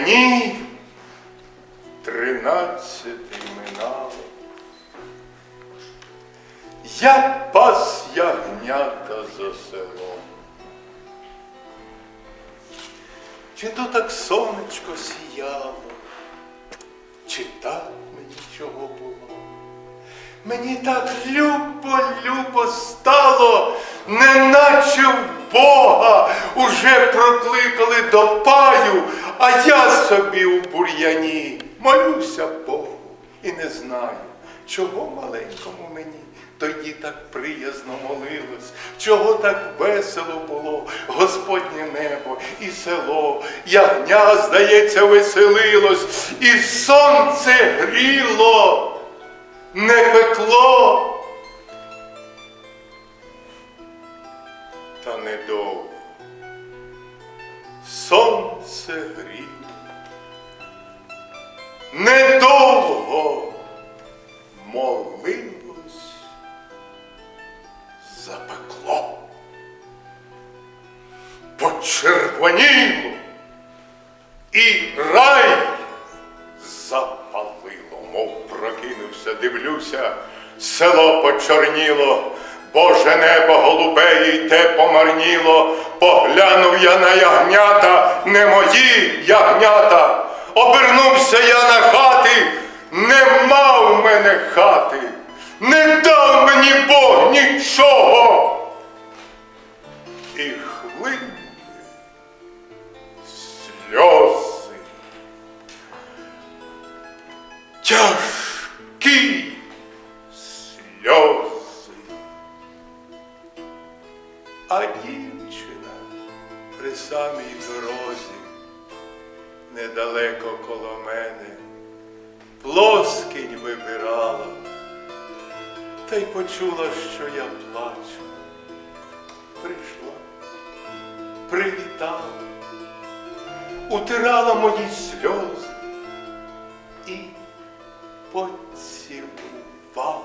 мені тринадцятий минало. Я пас ягнята за селом. Чи то так сонечко сіяло, чи так мені чого було? Мені так любо-любо стало, неначе в Бога уже прокликали до паю, а я собі у бур'яні молюся Богу і не знаю, чого маленькому мені тоді так приязно молилось, чого так весело було Господнє небо і село, ягня, здається, веселилось, і сонце гріло не пекло. Сонце гріло, недовго молилось, запекло, почервоніло і рай запалило, мов прокинувся, дивлюся, село почорніло, Боже небо голубе і те помарніло, поглянув я на ягнята, не мої ягнята, обернувся я на хати, нема в мене хати, не дав мені Бог нічого. І хлинули сльози тяжкі А дівчина при самій дорозі, недалеко коло мене, плоскінь вибирала, та й почула, що я плачу. Прийшла, привітала, утирала мої сльози і поцілувала,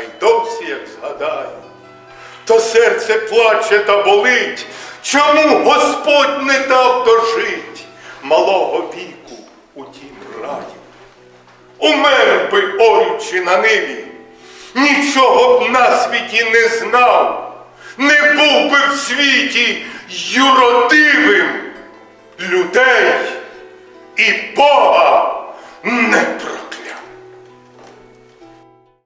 А й досі, як згадаю, то серце плаче та болить, чому Господь не дав дожить малого віку у тім раю. Умер би, орючи на ниві, нічого б на світі не знав, не був би в світі юродивим людей і Бога.